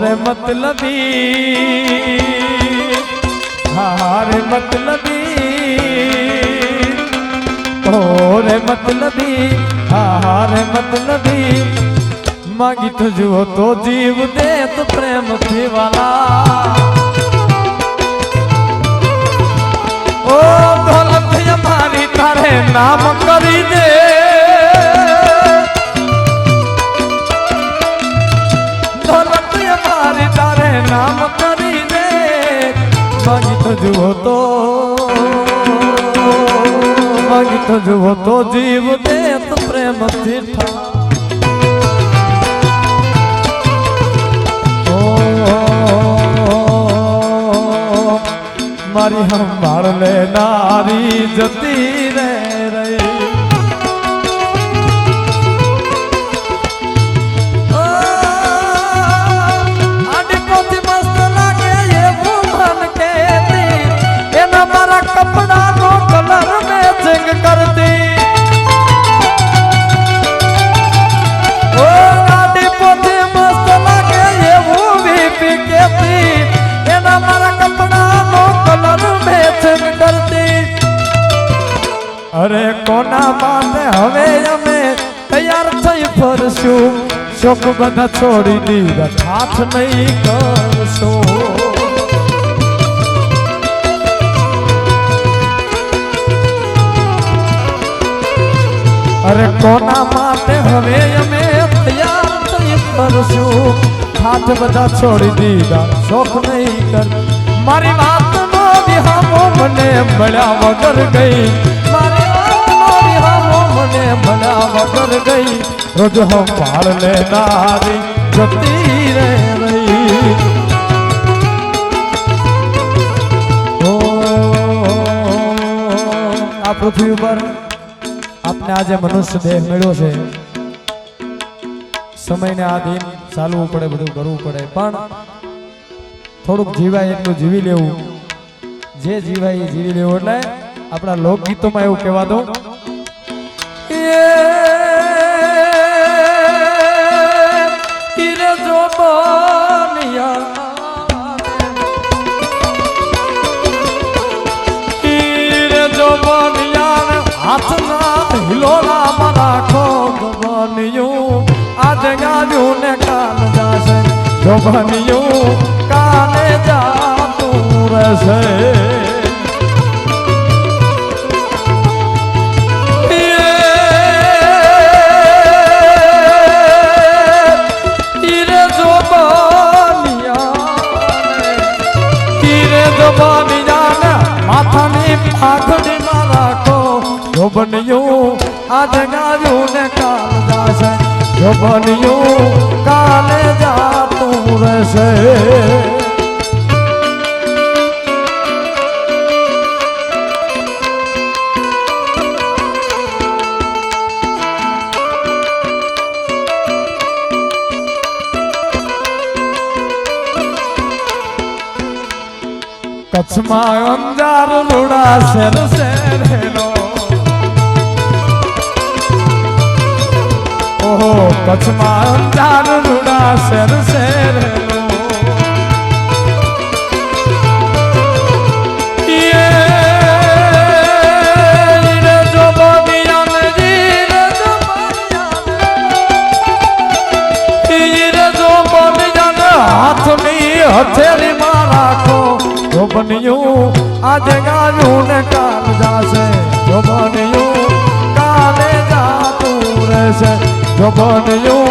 રે મતલબી હા રે મતલબી ઓ રે મતલબી હા રે મતલબી માગી તો જુઓ તો જીવ દે તો પ્રેમથી વાલા ઓ દોલત અમારી તારે નામ કરી દે માગી તો જુઓ તો માગી તો જુઓ તો જીવ દે તો પ્રેમથી મારી હંભાળ લે નારી જતી. કોના પાસે હવે અમે તૈયાર થઈ ફરશું. શોક બધા છોડી દીધા હાથ નહીં કરશું. અરે કોના માટે હવે અમે તૈયાર થઈ ફરશું. હાથ બધા છોડી દીધા શોખ નહીં કર. મારી વાતનો વિહામો મને મળ્યા વગર ગઈ. ગઈ રોજ હમ ભાળ લેનારી જતી રે આ પૃથ્વી ઉપર આપને આજે મનુષ્ય દેહ મળ્યો છે. સમયને આધીન ચાલવું પડે, બધું કરવું પડે. પણ થોડુંક જીવાય એટલું જીવી લેવું. જે જીવાય એ જીવી લેવું એટલે આપણા લોકગીતોમાં એવું કહેવા જો બન્યું આજ ગાજું ને કાલ જાશે જો બન્યું કાલે જાતું રહેશે. જો બન્યું કાલે જાતું રહેશે. કચ્છમાં ઓહો. કચ્છમાં અંજાર રૂડા શેર શેર હથેરી માં રાખો. બન્યું આજે ગાયું ને કાલ રહેશે જો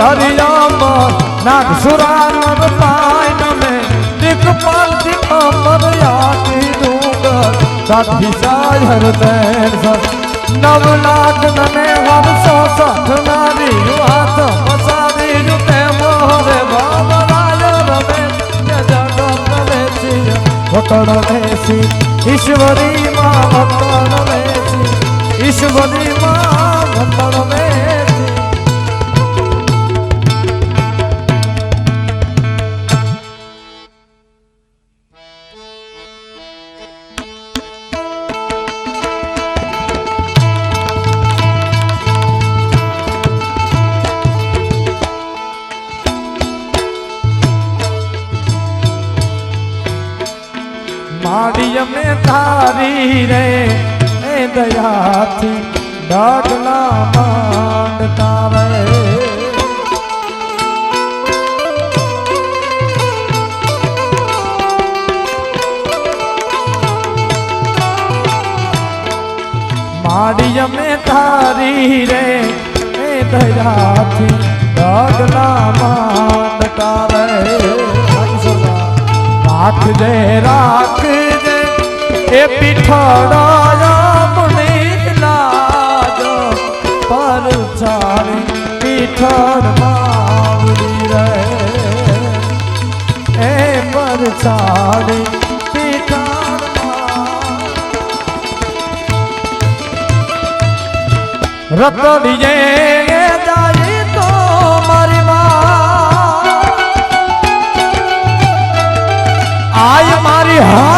હરિયામાં નાગસુરાનર પાયન મે દીકપાલથી અમરયાતી ડુંગર, સાથી સાય હરદૈન સર. નવ લાખ નને હરસો સઠ નારી, વાત પસારી જુતે મોરે બાબરાય રમે જગત કરે છે વતણ મેસી ઈશ્વરી માં વતણ મેસી ઈશ્વરી માં વતણ અમે તારી રે, એ દયાથી ડાગલા માંડતા રે માડી અમે તારી રે, એ દયાથી ડાગલા માંડતા રે રાખજે રાખજે એ પીઠડાયા મુની લાજ. પર ચારી પીઠળ માવડી રે એ પર પીઠળ રતડીએ જાય તો મારી માં. આય મારી હાસ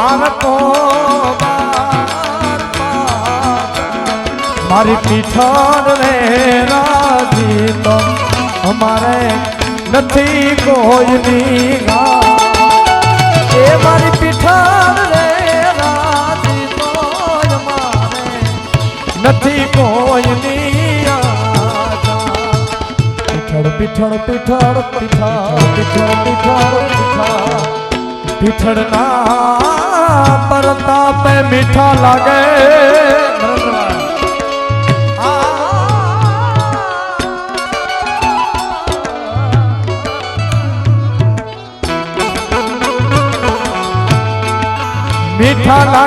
પાર તો મારી પીઠળ રે રાજી તો અમારે નથી કોઈની ગા એ મારી પીઠર રે રાજી તો અમારે નથી કોઈની પીઠળ પીઠળ પીઠળ પીઠળ પીઠળ પીઠળ પીઠળ. ના परताप मीठा लागे। मीठा लगे।